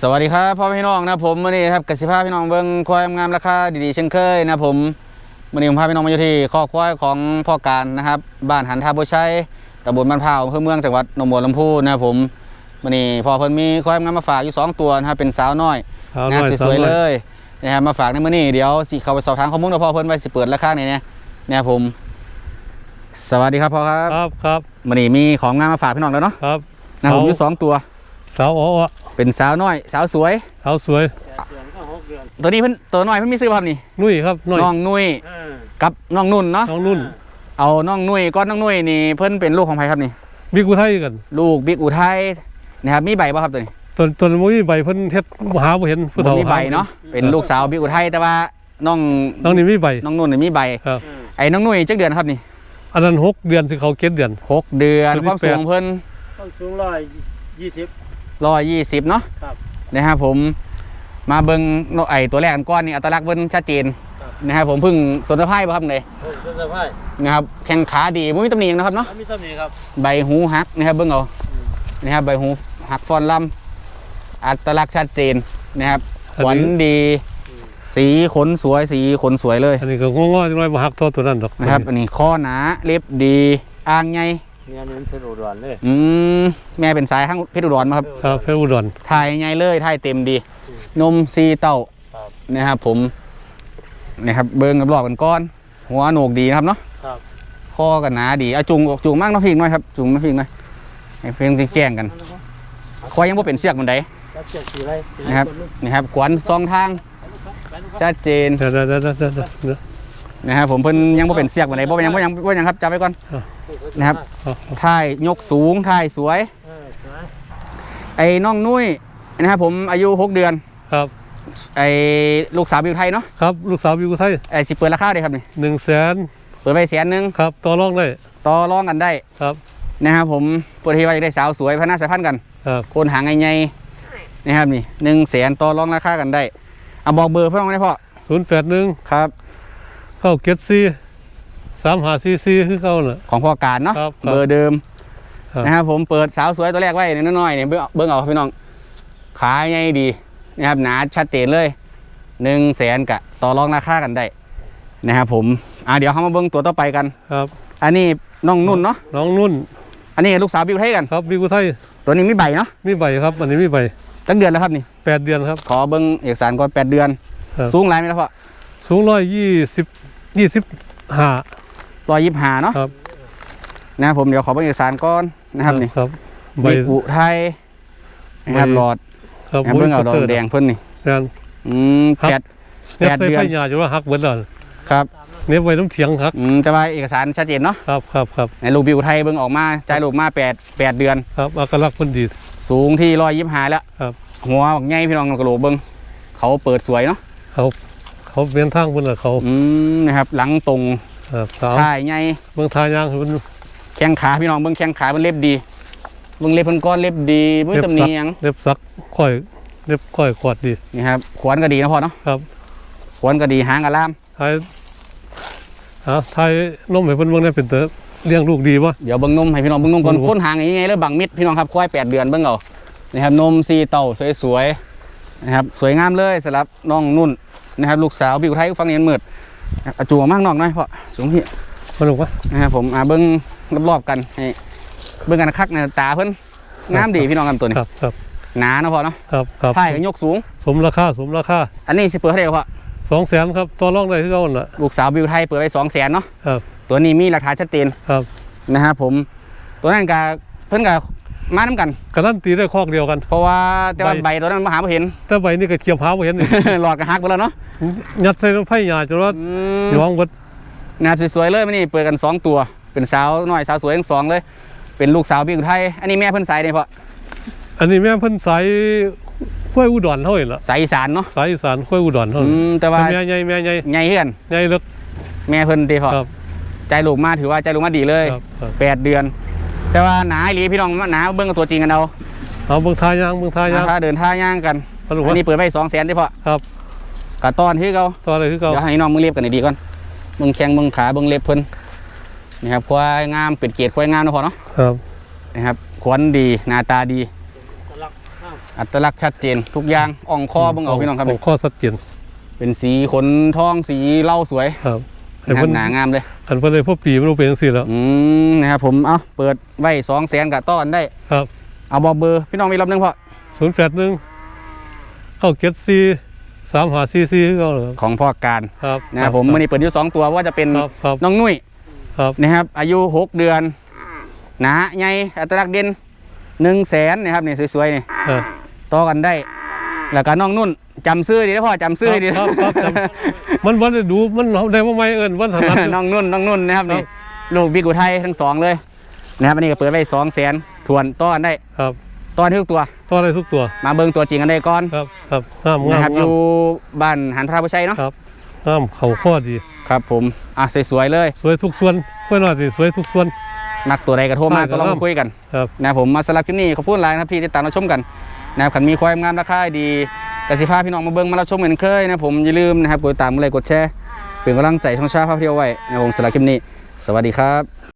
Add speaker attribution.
Speaker 1: สวัสดีครับพ่อพี่น้องนะผมวันนี้ครับกสิภาพี่น้องเบิ้งควายงามราคาดีๆเช่นเคยนะผมวันนี้ผมพาพี่น้องมาอยู่ที่ข้อกควายของพ่อการนะครับ บ้านหันท่าบัวชัยตำบลบ้านพร้าวอำเภอเมืองจังหวัดหนองบัวลำพูนะครับผมวันนี้พ่อเพิ่นมีควายงามมาฝากอยู่สองตัวนะครับเป็นสาวน้อย
Speaker 2: สาว
Speaker 1: งาม
Speaker 2: น้อย
Speaker 1: สวยๆ
Speaker 2: สาวน้
Speaker 1: เล
Speaker 2: อย
Speaker 1: ยนะครับมาฝากในมื้อนี้เดี๋ยวสิเข้าไปสอบถามข้อมูลกับพ่อเพิ่นไว้สิเปิดราคาไหนเนี่ยนะครับผม สวัสดีครับพ่อครับ
Speaker 2: ครับครับ
Speaker 1: วันนี้มีของงามมาฝากพี่น้องแล้วเนาะ
Speaker 2: ครับ
Speaker 1: นะครับผมอยู่สองตัว
Speaker 2: สาวอ๋อ
Speaker 1: เป็นสาวน้อย สาวสวย
Speaker 2: สาวสวย
Speaker 1: ตัวนี้เพิ่นตัวน้อยเพิ่นมีซื้อป่ะครับนี่
Speaker 2: นุ่ยครับนุ่ย
Speaker 1: น้องนุ้ยกับน้องนุ่นเนาะ
Speaker 2: น้องนุ่น
Speaker 1: เอาน้องนุ้ยก้อนน้องนุ้ยนี่เพิ่นเป็นลูกของใครครับนี่
Speaker 2: มีกูไทยกัน
Speaker 1: ลูกบิ๊กอุทัยนะครับมีใบป่ะครับตัวนี้
Speaker 2: ตอนตอนมุ้ยใบเพิ่นเฮ็ดหาบ่เห็นผู้เฒ่า
Speaker 1: มีใบเนาะเป็นลูกสาวบิ๊กอุทัยแต่ว่าน้อง
Speaker 2: น้องนี่มีใบ
Speaker 1: น้องนุ่นนี่มีใบ
Speaker 2: ครับ
Speaker 1: ไอ้น้องนุ้ยจักเดือนครับนี่
Speaker 2: อันนั้นหกเดือนสิเขาเก็ดเดือน
Speaker 1: หกเดือน
Speaker 2: ตัวนี้
Speaker 1: ความสูง
Speaker 2: แปด
Speaker 1: ของเพิ่น
Speaker 3: ต้องสูงร้อยยี่สิบ
Speaker 1: ร้อยยี่สิบเนาะ
Speaker 3: ครับ
Speaker 1: นะครับผมมาเบิ่งนกไอ้ตัวแรกกันก้อนนี่อัตลักษณ์เพิ่นชัดเจนนะครับผมเพิ่งสนทภาพบ่ครับเลย
Speaker 3: เฮ้ยเสื้อผ้า
Speaker 1: นะครับแข้งขาดีมุ้ยตำหนิหยังนะครับเนาะ
Speaker 3: อันนี้ตำหนิครับ
Speaker 1: ใบหูหักนะครับเบิ่งเอานะครับใบหูหักฟอนลำอัตลักษณ์ชัดเจนนะครับ
Speaker 2: อัน
Speaker 1: ขวัญ
Speaker 2: นี้
Speaker 1: ดี สีขนสวยสีขนสวยเลย
Speaker 2: อันนี้ก็งอๆจังน้อยบ่ฮักตัวตัวนั้นดอก
Speaker 1: นะครับ อันนี้ข้อหนาเล็บดีอ่างใหญ่
Speaker 3: เนี่ยนี่มันเป็นอุดรเลย
Speaker 1: อืมแม่เป็นสายข้างเพชรอุดรมาครับ
Speaker 2: ครับเพชรอุดร
Speaker 1: ถ่ายใหญ่เลยถ่ายเต็มดี นมซีเต้านะครับผมนะครับเบิ้งรอบๆกันก้อน หัวโหนกดีนะครับเนาะ
Speaker 3: ครับ
Speaker 1: ข้อกันหนาดีเอาจุงจุงมากน้องพิงหน่อยครับจุงน้องพิงหน่อยให้เพิ่งแจ้งกันคอยยังบ่เป็นเสือกมันใด
Speaker 3: แล้วเชือกสีอะไรสีอะไนะ
Speaker 1: ครับนี่ครับขวัญสองทาง ชัดเจน
Speaker 2: เดี๋ยวๆๆๆๆๆ
Speaker 1: นะครับผมเพิ่นยังบ่เป็นเสือกมันใดบ่เป็นหยังบ่ยังบ่ยังครับจับไว้ก่อนนะครับ
Speaker 2: เอา
Speaker 1: ท่ายยกสูงท่ายสวย
Speaker 3: เออสวย
Speaker 1: ไอ้น้องนุ้ยนะครับผมอายุหกเดือน
Speaker 2: ครับ
Speaker 1: ไอ้ลูกสาวบิวไทยเนาะ
Speaker 2: ครับลูกสาวมีกูไทย
Speaker 1: ไอ้สิเปิดราคาได้ครับนี่
Speaker 2: 100,000
Speaker 1: เปิดไปแสนหนึง
Speaker 2: ครับต่อรองได้
Speaker 1: ต่อรองกันได้
Speaker 2: ครับ
Speaker 1: นะครับผมเปิดที่ว่าจะได้สาวสวยพัฒนาสายพันธุ์กัน
Speaker 2: ครับ
Speaker 1: โคนหางใหญ่ๆนะครับนี่หนึ่งแสนต่อรองราคากันได้ เอาบอกเบอร์เพื่อนได้พ่อ
Speaker 2: 081
Speaker 1: ครับ
Speaker 2: เข้าเก็ดซี3544คือเก่าน่ะ
Speaker 1: ของพ่อการเนาะ
Speaker 2: ครับครับ
Speaker 1: เบอร์เดิม
Speaker 2: ครับ
Speaker 1: นะครับผมเปิดสาวสวยตัวแรกไว้เนี่ยน้อยๆเนี่ยเบิ่งเบิ้งเอาพี่น้องขาใหญ่ดีนะครับหนาชัดเจนเลยหนึ่งแสนกะต่อรองราคากันได้นะครับผมอ่าเดี๋ยวเขามาเบิ้งตัวต่อไปกัน
Speaker 2: ครับ
Speaker 1: อันนี้น้องนุ่นเนาะ
Speaker 2: น้องนุ่น
Speaker 1: อันนี้ลูกสาวบิวไทยกัน
Speaker 2: ครับมีกูไทย
Speaker 1: ตัวนี้มีใบเนาะ
Speaker 2: มีใบครับ อันนี้มีใบ
Speaker 1: ตั้งเดือนแล้วครับนี่
Speaker 2: แปดเดือนครับ
Speaker 1: ขอเบิ้งเอกสารก่อนแปดเดือน
Speaker 2: ครับ
Speaker 1: สูงไรไหมล่ะพ่อ
Speaker 2: สูงร้อยยี่สิบยี่สิบห้า
Speaker 1: ร้อยยี่สิบห้าเนาะ
Speaker 2: ครับ
Speaker 1: นะครับผมเดี๋ยวขอเบิ้งเอกสารก่อนนะครับนี่
Speaker 2: ครับใบ
Speaker 1: มีอุไทยนะครับ
Speaker 2: ใบ
Speaker 1: หลอด
Speaker 2: ครับ
Speaker 1: นะครับเบิ้งเอาดอกแดงเพิ่นนี่
Speaker 2: งาน
Speaker 1: อืม
Speaker 2: ครับ
Speaker 1: แปด
Speaker 2: เนี่ย
Speaker 1: แปด
Speaker 2: ใส่
Speaker 1: เดือน
Speaker 2: ไฟหยาจนว่าหักเบิดแล้ว
Speaker 1: ครับ
Speaker 2: เนี่ยไว้ต้องเถียงหัก
Speaker 1: อืมแต่ว่าเอกสารชัดเจนเนาะ
Speaker 2: ครับครับครับ
Speaker 1: ในลูกบิวไทยเบิ้งออกมาจ่ายลูกมาแปดแปดเดือน
Speaker 2: ครับอักลักษณ์เพิ่นดี
Speaker 1: สูงที่ร้อยยี่สิบห้าแล้ว
Speaker 2: ครับ
Speaker 1: หัวบักใหญ่พี่น้องกระโหลกเบิ้งเขาเปิดสวยเนาะ
Speaker 2: เขาเขาเปลี่ยนทางเพิ่นน่ะเขา
Speaker 1: อืมนะครับ หลังตรง
Speaker 2: ครับสาว
Speaker 1: ท่ายใหญ่
Speaker 2: เมืองทายางเพิ่น
Speaker 1: แข้งขาพี่น้องเบิ้งแข้งขาเบิ้งเล็บดีเบิ้งเล็บเพิ่นก้อนเล็บดีมือตำหนิหยัง
Speaker 2: เล็บสักค่อยเล็บค่อยขวดดี
Speaker 1: นี่ครับขวานก็ดีนะพ่อเนาะ
Speaker 2: ครับ
Speaker 1: ขวานก็ดีหางกระล่าม
Speaker 2: ทายหาทายนมให้เพิ่นเบิ่งได้เป็นเตอ เลี้ยงลูกดีบ่
Speaker 1: เดี๋ยวเบิ้งนมให้พี่น้องเบิ้งนมก่อน
Speaker 2: โอ้โห
Speaker 1: ค้นหางอย่างไงแล้วบังมิดพี่น้องครับควายแปดเดือนเบิ้งเอานะครับนมซีเต่าสวยๆนะครับสวยงามเลยสำหรับน้องนุ่นนะครับลูกสาวบิวไทยฟังเนียนมืดนะครับเอาจูงมากนอกหน่อยพ่อสูงพี่
Speaker 2: มาลูกวะ
Speaker 1: นะครับผมอ่าเบิ้งรอบๆกันให้เบิ้งกันคักในตาเพิ่นงามดีพี่น้องกันตัวนี้
Speaker 2: ครับครับ
Speaker 1: หนาเนาะพ่อเนาะ
Speaker 2: ครับครับ
Speaker 1: ท้ายก็ยกสูง
Speaker 2: สมราคาสมราคา
Speaker 1: อันนี้สิเปิดเท่าไหร่พ่อ
Speaker 2: 200,000ครับต่อรองได้คือเก่านั่นล่ะ
Speaker 1: ลูกสาวบิวไทยเปิดไปสองแสนเนาะ
Speaker 2: ครับ
Speaker 1: ตัวนี้มีหลักฐานชัดเจน
Speaker 2: ครับ
Speaker 1: นะครับผม ตัวนั้นก็เพิ่นก็มาน้ำกัน
Speaker 2: การันตีได้คอกเดียวกัน
Speaker 1: เพราะว่าแต่ว่า
Speaker 2: ใบ
Speaker 1: ใบตัวนั้นมาหาบ่เห็น
Speaker 2: แต่ใบนี่ก็เจียมหาบ่เห็นนี่
Speaker 1: หลอดกระหักไปแล้วเนาะ
Speaker 2: ยัดใส่น้ำไฟหยาจนว่า
Speaker 1: อื
Speaker 2: หย
Speaker 1: ม
Speaker 2: องเบิด
Speaker 1: นาสวยๆเลยมันนี่เปิดกันสองตัว เป็นสาวน้อยสาวสวยทั้งสองเลย เป็นลูกสาวบิวไทย อันนี้แม่เพิ่นสายเนี่ยพ่อ
Speaker 2: อันนี้แม่เพิ่นสาย ข้วยอุดรเท่าไหร่ละ
Speaker 1: สายอีสานเนาะ
Speaker 2: สายอีสานข้วยอุดรเท่า
Speaker 1: อื
Speaker 2: นั้น
Speaker 1: มแต่ว่า
Speaker 2: แม่ใหญ่แม่ใหญ่
Speaker 1: ใหญ่เฮือน
Speaker 2: ใหญ่เลิก
Speaker 1: แม่เพิ่นดีพ่อ
Speaker 2: ครับ
Speaker 1: ใจลูกมาถือว่าใจลูกมาดีเลย
Speaker 2: ครับครับ
Speaker 1: แปดเดือน แต่ว่าหนาอีหลีพี่น้องหนาเบิ่งกับตัวจริงกันเอา
Speaker 2: เอาเบิ่งทายางเบิ่งทายาง
Speaker 1: ถ้าเดินท่าย่างกัน
Speaker 2: มาลูก
Speaker 1: อั
Speaker 2: วะ
Speaker 1: นนี้เปิดไปสองแสนได้พ่อ
Speaker 2: ครับ
Speaker 1: กะต้อนที่เขา
Speaker 2: ต่อเลยคือเก่า
Speaker 1: เดี๋ยวให้น้องมึงเล็บกันดีๆก่อนมึงแข้งมึงขามึงเล็บเพิ่นนี่ครับควายงามเป็นเกียรติควายงามนะพอเนาะ
Speaker 2: ครับ
Speaker 1: นะครับขวัญดีหน้าตาดี
Speaker 3: ตะลักข้าง
Speaker 1: อัตลักษณ์ชัดเจน ทุกอย่างอ่องคอเบิ่งเอาพี่น้องครับ
Speaker 2: ขข้อสัดเจน
Speaker 1: เป็นสีขนทองสีเหล่าสวย
Speaker 2: ครับให้
Speaker 1: นะครั
Speaker 2: เพิ่
Speaker 1: บ
Speaker 2: น
Speaker 1: หนางามเลย
Speaker 2: อันเพิ่นได้พบปีมันรู้เป็นจังซี่แล้ว
Speaker 1: อืมนะครับผมเอาเปิดไว้สองแสนกับต้อนได้
Speaker 2: ครับ
Speaker 1: เอาบอกเบอร์พี่น้องมีรับหนึงพอ
Speaker 2: 081เข้าเก็ตซี3หาซีซีก็เหรอ
Speaker 1: ของพ่อการ
Speaker 2: ครับ
Speaker 1: นะครับผมมันนี้เปิดอยู่สองตัวว่าจะเป็น
Speaker 2: ครับครับ
Speaker 1: น้องนุ่ย
Speaker 2: ครับ
Speaker 1: นะครับ อายุหกเดือน หนาใหญ่อัตลักษณ์เด่นหนึ่งแสนนะครับนี่สวยๆนี่
Speaker 2: ครับ
Speaker 1: ต่อกันได้ แล้วก็น้องนุ่นจำซื้อดีนะพ่อจำซื้อดี
Speaker 2: ครับครับจำมันวันได้ดูมันเอาได้ว่าไม่เอิ้นวันถนัด
Speaker 1: น้องนุ่นน้องนุ่นนะครับนี่
Speaker 2: ครับ
Speaker 1: ลูกบิ๊กอุทัยทั้งสองเลยนะครับอันนี้ก็เปิดไว้สองแสนทวนต้อนได้
Speaker 2: ครับ
Speaker 1: ต้อนทุกตัว
Speaker 2: ตัวได้ทุกตัว
Speaker 1: มาเบิ่งตัวจริงกันได้ก่อน
Speaker 2: ครับครับงามงา
Speaker 1: นะ
Speaker 2: ม
Speaker 1: ครับองา
Speaker 2: ม
Speaker 1: ยู่บ้านหันพระพุชัยเนาะ
Speaker 2: ครับงามเขาข้อดี
Speaker 1: ครับผมอะสวยๆเลย
Speaker 2: สวยทุกส่วนค่อยหน่อยสิสวยทุกส่วน
Speaker 1: มักตัวใดก็โทรมา
Speaker 2: ได้
Speaker 1: ก็ลอง
Speaker 2: ครั
Speaker 1: มา
Speaker 2: บ
Speaker 1: คุยกัน
Speaker 2: ครับ
Speaker 1: นะครับผมมาสลับคลิปนี้ขอบคุณหลายนะครับที่ติดตามรับชมกัน นะครับขันมีความงามราคาดีกสิภาพี่น้องมาเบิ่งมารับชมเหมือนเคยนะผมอย่าลืมนะครับกดติดตามกดไลค์กดแชร์เป็นกำลังใจช่องชาภาพเที่ยวไว้นะผมสำหรับคลิปนี้ สวัสดีครับ